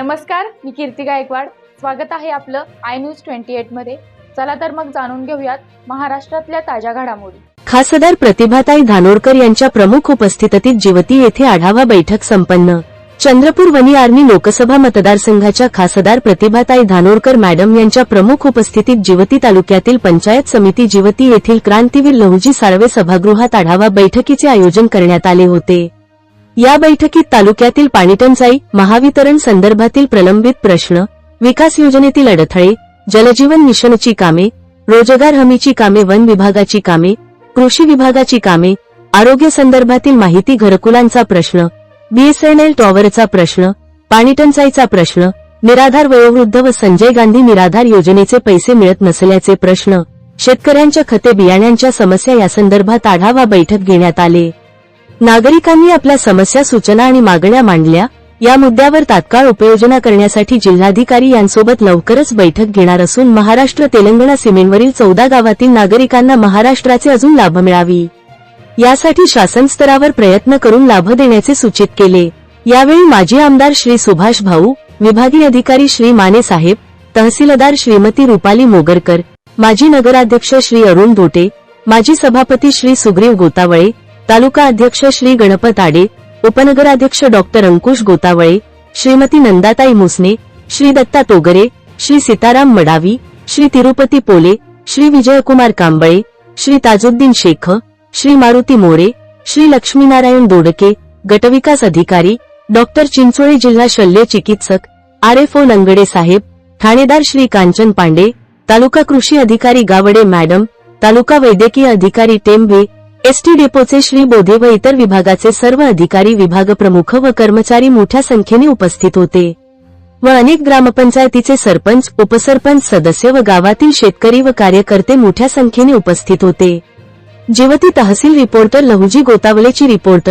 नमस्कार मी कीर्ती गायकवाड. स्वागत आहे आपलं आय न्यूज ट्वेंटी एटमध्ये. चला तर मग जाणून घेऊयात महाराष्ट्रातल्या ताज्या घडामोडी. खासदार प्रतिभाताई धानोरकर यांच्या प्रमुख उपस्थितीत जिवती येथे आढावा बैठक संपन्न. चंद्रपूर वनी आर्मी लोकसभा मतदारसंघाच्या खासदार प्रतिभाताई धानोरकर मॅडम यांच्या प्रमुख उपस्थितीत जिवती तालुक्यातील पंचायत समिती जिवती येथील क्रांतीवीर लहुजी साळवे सभागृहात आढावा बैठकीचे आयोजन करण्यात आले होते. या बैठकीत तालुक्यातील पाणीटंचाई महावितरण संदर्भातील प्रलंबित प्रश्न विकास योजनेतील अडथळे जलजीवन मिशनची कामे रोजगार हमीची कामे वन विभागाची कामे कृषी विभागाची कामे आरोग्य संदर्भातील माहिती घरकुलांचा प्रश्न बीएसएनएल टॉवरचा प्रश्न पाणीटंचाईचा प्रश्न निराधार वयोवृद्ध व संजय गांधी निराधार योजनेचे पैसे मिळत नसल्याचे प्रश्न शेतकऱ्यांच्या खते बियाण्यांच्या समस्या यासंदर्भात आढावा बैठक घेण्यात आले. नागरिकांनी आपल्या समस्या सूचना आणि मागण्या मांडल्या. या मुद्द्यावर तात्काळ उपाययोजना करण्यासाठी जिल्हाधिकारी यांसोबत लवकरच बैठक घेणार असून महाराष्ट्र तेलंगणा सीमेवरील चौदा गावातील नागरिकांना महाराष्ट्राचे अजून लाभ मिळावी. यासाठी शासन स्तरावर प्रयत्न करून लाभ देण्याचे सूचित केले. यावेळी माजी आमदार श्री सुभाष भाऊ विभागीय अधिकारी श्री माने साहेब तहसीलदार श्रीमती रुपाली मोगरकर माजी नगराध्यक्ष श्री अरुण धोटे माजी सभापती श्री सुग्रीव गोतावळे तालुका अध्यक्ष श्री गणपत आडे उपनगराध्यक्ष डॉक्टर अंकुश गोतावळे श्रीमती नंदाताई मुसने श्री दत्ता तोगरे श्री सीताराम मडावी श्री तिरुपती पोले श्री विजयकुमार कांबळे श्री ताजुद्दीन शेख श्री मारुती मोरे श्री लक्ष्मीनारायण दोडके गटविकास अधिकारी डॉक्टर चिंचोळे जिल्हा शल्य चिकित्सक आर एफ ओ नंगडे साहेब ठाणेदार श्री कांचन पांडे तालुका कृषी अधिकारी गावडे मॅडम तालुका वैद्यकीय अधिकारी टेंबे एसटी डेपोचे श्री बोधे व इतर विभागाचे सर्व अधिकारी विभाग प्रमुख व कर्मचारी मोठ्या संख्येने उपस्थित होते व अनेक ग्रामपंचायतीचे सरपंच उपसरपंच सदस्य व गावातील शेतकरी व कार्यकर्ते मोठ्या संख्येने उपस्थित होते. जेवती तहसील रिपोर्टर लहुजी गोतावलेची रिपोर्ट